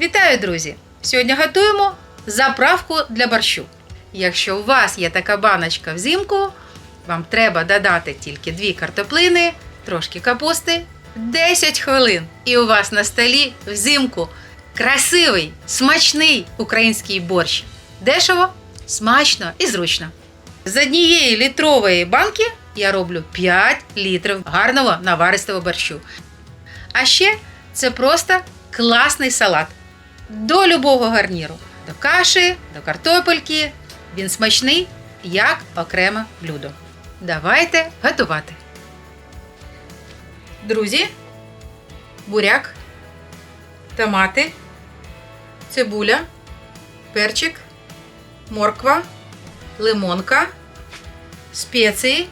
Вітаю, друзі! Сьогодні готуємо заправку для борщу. Якщо у вас є така баночка взимку, вам треба додати тільки дві картоплини, трошки капусти, 10 хвилин. І у вас на столі взимку красивий, смачний український борщ. Дешево, смачно і зручно. З однієї літрової банки я роблю 5 літрів гарного наваристого борщу. А ще це просто класний салат. До любого гарніру. До каші, до картопельки. Він смачний, як окреме блюдо. Давайте готувати. Друзі, буряк, томати, цибуля, перчик, морква, лимонка, спеції,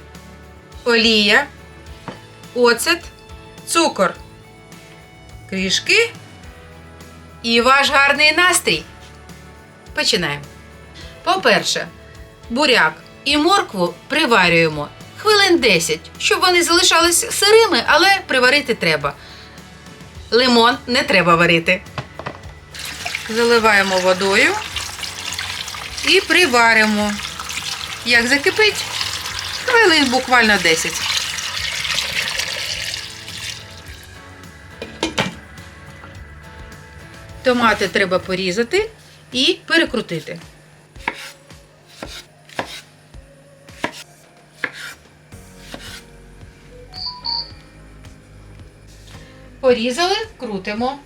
олія, оцет, цукор, кришки і ваш гарний настрій. Починаємо. По-перше, буряк і моркву приварюємо хвилин 10, щоб вони залишались сирими, але приварити треба. Лимон не треба варити. Заливаємо водою і приваримо. Як закипить, хвилин буквально 10. Томати треба порізати і перекрутити. Порізали, крутимо.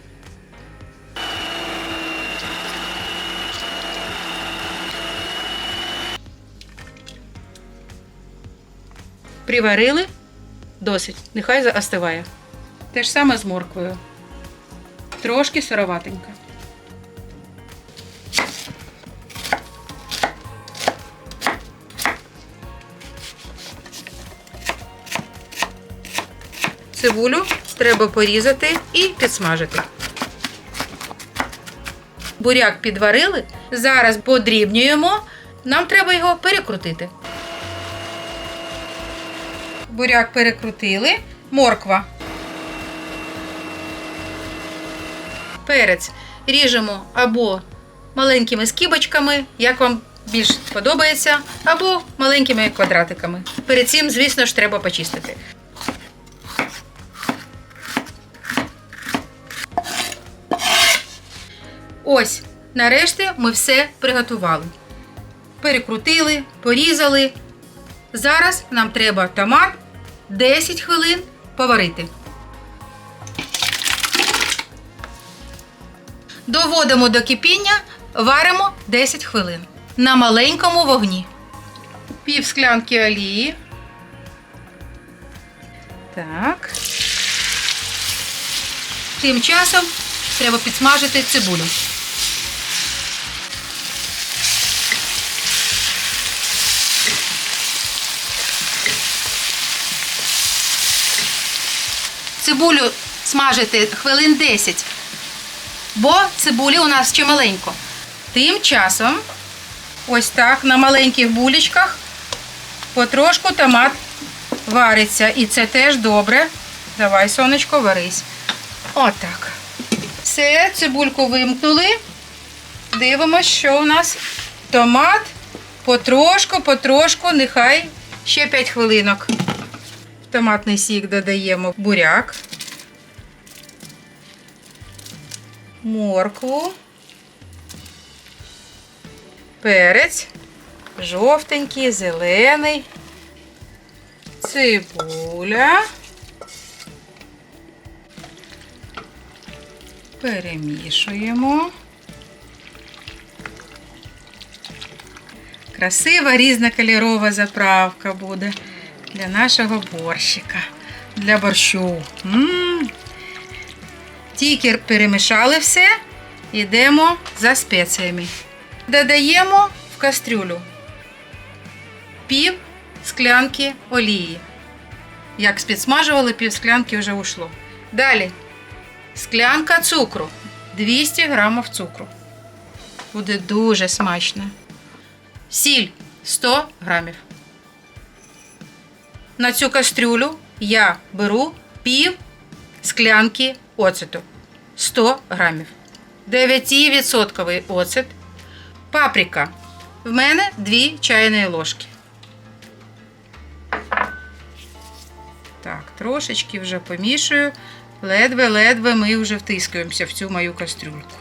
Приварили досить, нехай остиває. Те ж саме з морквою. Трошки сироватенька. Цибулю треба порізати і підсмажити. Буряк підварили. Зараз подрібнюємо. Нам треба його перекрутити. Буряк перекрутили. Морква. Перець ріжемо або маленькими скибочками, як вам більш подобається, або маленькими квадратиками. Перед цим, звісно ж, треба почистити. Ось, нарешті ми все приготували. Перекрутили, порізали. Зараз нам треба томат 10 хвилин поварити. Доводимо до кипіння, варимо 10 хвилин на маленькому вогні. Пів склянки олії. Так. Тим часом треба підсмажити цибулю. Цибулю смажити хвилин 10 бо цибулі у нас ще маленько. Тим часом, ось так, на маленьких булечках потрошку томат вариться. І це теж добре. Давай, сонечко, варись. Отак. Все, цибульку вимкнули. Дивимося, що у нас томат потрошку, потрошку, нехай ще 5 хвилинок. В томатний сік додаємо буряк. Моркву, перець, жовтенький, зелений, цибуля. Перемішуємо. Красива різнокольорова заправка буде для нашого борщика, для борщу. М-м-м. Тільки перемішали все, йдемо за спеціями. Додаємо в кастрюлю пів склянки олії. Як підсмажували, пів склянки вже ушло. Далі склянка цукру. 200 грамів цукру. Буде дуже смачно. Сіль 100 грамів. На цю кастрюлю я беру пів склянки оцету 100 грамів. 9% оцет. Паприка. В мене 2 чайні ложки. Так, трошечки вже помішую. Ледве-ледве ми вже втискуємося в цю мою кастрюльку.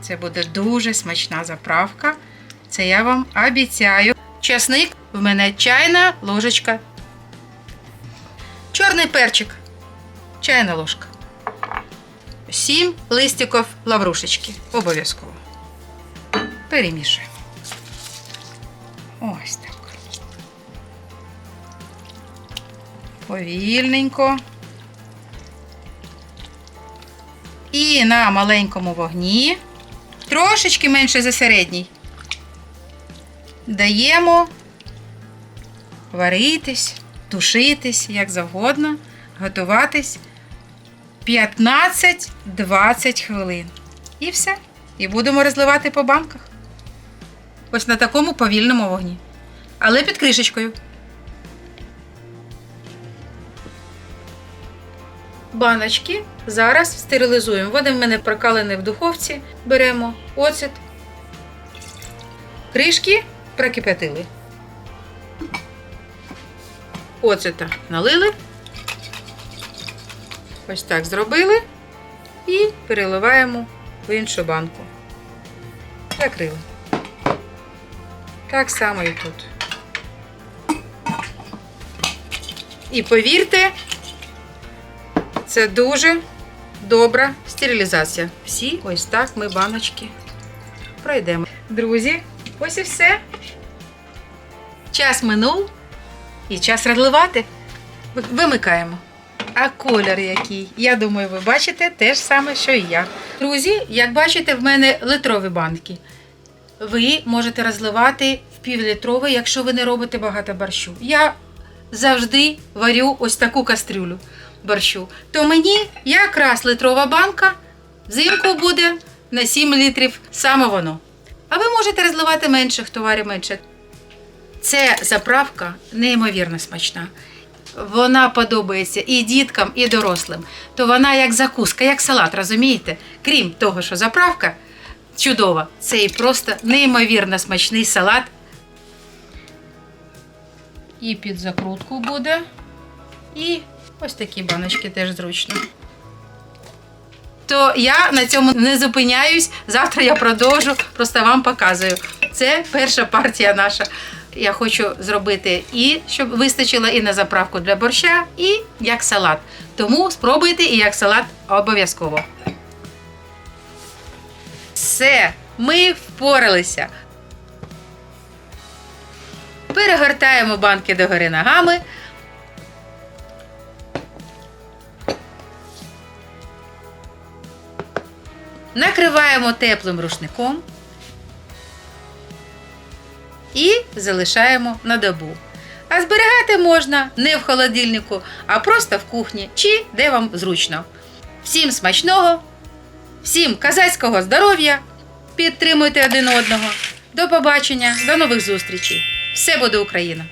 Це буде дуже смачна заправка. Це я вам обіцяю. Часник в мене чайна ложечка. Чорний перчик. Чайна ложка. Сім листиків лаврушечки. Обов'язково. Перемішуємо. Ось так. Повільненько. І на маленькому вогні, трошечки менше за середній, даємо варитись, тушитись, як завгодно, готуватись 15-20 хвилин. І все. І будемо розливати по банках. Ось на такому повільному вогні. Але під кришечкою. Баночки зараз стерилізуємо. Вони в мене прокалені в духовці. Беремо оцет. Кришки прокипятили. Оцета налили. Ось так зробили. І переливаємо в іншу банку. Закрили. Так само і тут. І повірте, це дуже добра стерилізація. Всі ось так ми баночки пройдемо. Друзі, ось і все. Час минув і час розливати. Вимикаємо. А колір який? Я думаю, ви бачите те ж саме, що і я. Друзі, як бачите, в мене литрові банки. Ви можете розливати в півлітровий, якщо ви не робите багато борщу. Я завжди варю ось таку кастрюлю борщу. То мені якраз литрова банка взимку буде на 7 літрів саме воно. А ви можете розливати менше, хто варить менше. Це заправка неймовірно смачна. Вона подобається і діткам, і дорослим. То вона як закуска, як салат, розумієте? Крім того, що заправка чудова, це і просто неймовірно смачний салат. І під закрутку буде. І ось такі баночки теж зручно. То я на цьому не зупиняюсь. Завтра я продовжу, просто вам показую. Це перша партія наша. Я хочу зробити і щоб вистачило і на заправку для борща, і як салат. Тому спробуйте і як салат обов'язково. Все, ми впоралися. Перегортаємо банки догори ногами. Накриваємо теплим рушником залишаємо на добу. А зберігати можна не в холодильнику, а просто в кухні чи де вам зручно. Всім смачного, всім казацького здоров'я! Підтримуйте один одного. До побачення, до нових зустрічей! Все буде Україна!